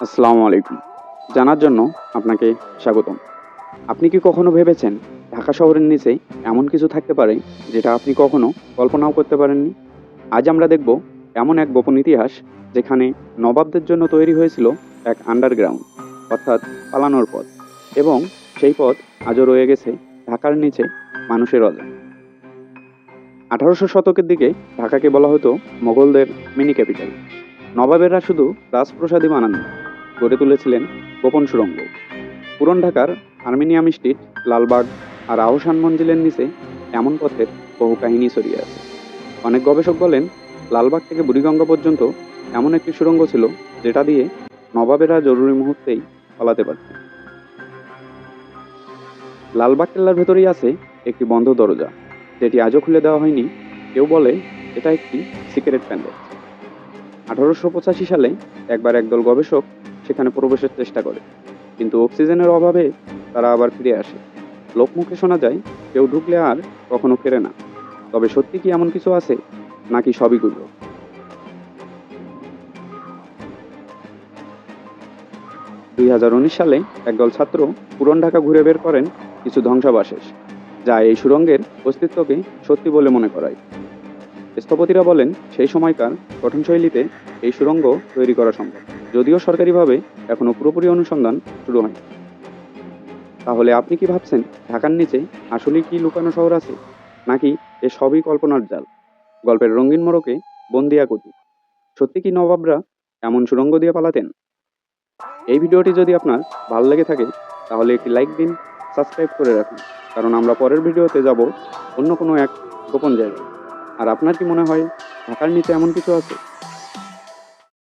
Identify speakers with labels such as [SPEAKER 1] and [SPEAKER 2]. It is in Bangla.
[SPEAKER 1] আসসালামু আলাইকুম। জানার জন্য আপনাকে স্বাগতম। আপনি কি কখনো ভেবেছেন ঢাকা শহরের নিচে এমন কিছু থাকতে পারে যেটা আপনি কখনো কল্পনাও করতে পারেননি? আজ আমরা দেখব এমন এক গোপন ইতিহাস যেখানে নবাবদের জন্য তৈরি হয়েছিল এক আন্ডারগ্রাউন্ড অর্থাৎ পালানোর পথ। এবং সেই পথ আজও রয়ে গেছে ঢাকার নিচে মানুষের অজা আঠারোশো শতকের দিকে ঢাকাকে বলা হতো মোগলদের মিনি ক্যাপিটাল নবাবেরা শুধু রাজপ্রসাদী বানাননি গড়ে তুলেছিলেন গোপন সুড়ঙ্গ। পুরন ঢাকার আর্মেনিয়াম স্ট্রিট, লালবাগ আর আহসান মঞ্জিলের নিচে এমন পথের বহু কাহিনী ছড়িয়ে আছে। অনেক গবেষক বলেন, লালবাগ থেকে বুড়িগঙ্গা পর্যন্ত এমন একটি সুড়ঙ্গ ছিল যেটা দিয়ে নবাবেরা জরুরি মুহূর্তেই পালাতে পারতেন। লালবাগ কেল্লার ভেতরেই আছে একটি বন্ধ দরজা। যেটি আজও খুলে দেওয়া হয়নি। কেউ বলে, এটা একটি সিক্রেট প্যান্ডেল। আঠারোশো পঁচাশি সালে একবার একদল গবেষক সেখানে প্রবেশের চেষ্টা করে। কিন্তু অক্সিজেনের অভাবে তারা আবার ফিরে আসে। লোকমুখে শোনা যায়, কেউ ঢুকলে আর কখনো ফেরে না। তবে সত্যি কি এমন কিছু আছে? নাকি সবই গুলো দুই হাজার উনিশ সালে একদল ছাত্র পুরন ঢাকা ঘুরে বের করেন কিছু ধ্বংসাবশেষ, যা এই সুড়ঙ্গের অস্তিত্বকে সত্যি বলে মনে করায়। স্থপতিরা বলেন, সেই সময়কার গঠনশৈলীতে এই সুড়ঙ্গ তৈরি করা সম্ভব। যদিও সরকারিভাবে এখনও পুরোপুরি অনুসন্ধান শুরু হয়নি। তাহলে আপনি কি ভাবছেন, ঢাকার নিচে আসলে কি লুকানো শহর আছে? নাকি এ সবই কল্পনার জাল? গল্পের রঙিন মোড়কে বন্দিয়া কতি সত্যি কি নবাবরা এমন সুড়ঙ্গ দিয়ে পালাতেন? এই ভিডিওটি যদি আপনার ভালো লেগে থাকে, তাহলে একটি লাইক দিন, সাবস্ক্রাইব করে রাখুন। কারণ আমরা পরের ভিডিওতে যাব অন্য কোনো এক গোপন জায়গায়। আর আপনার কি মনে হয়, ঢাকার নিচে এমন কিছু আছে?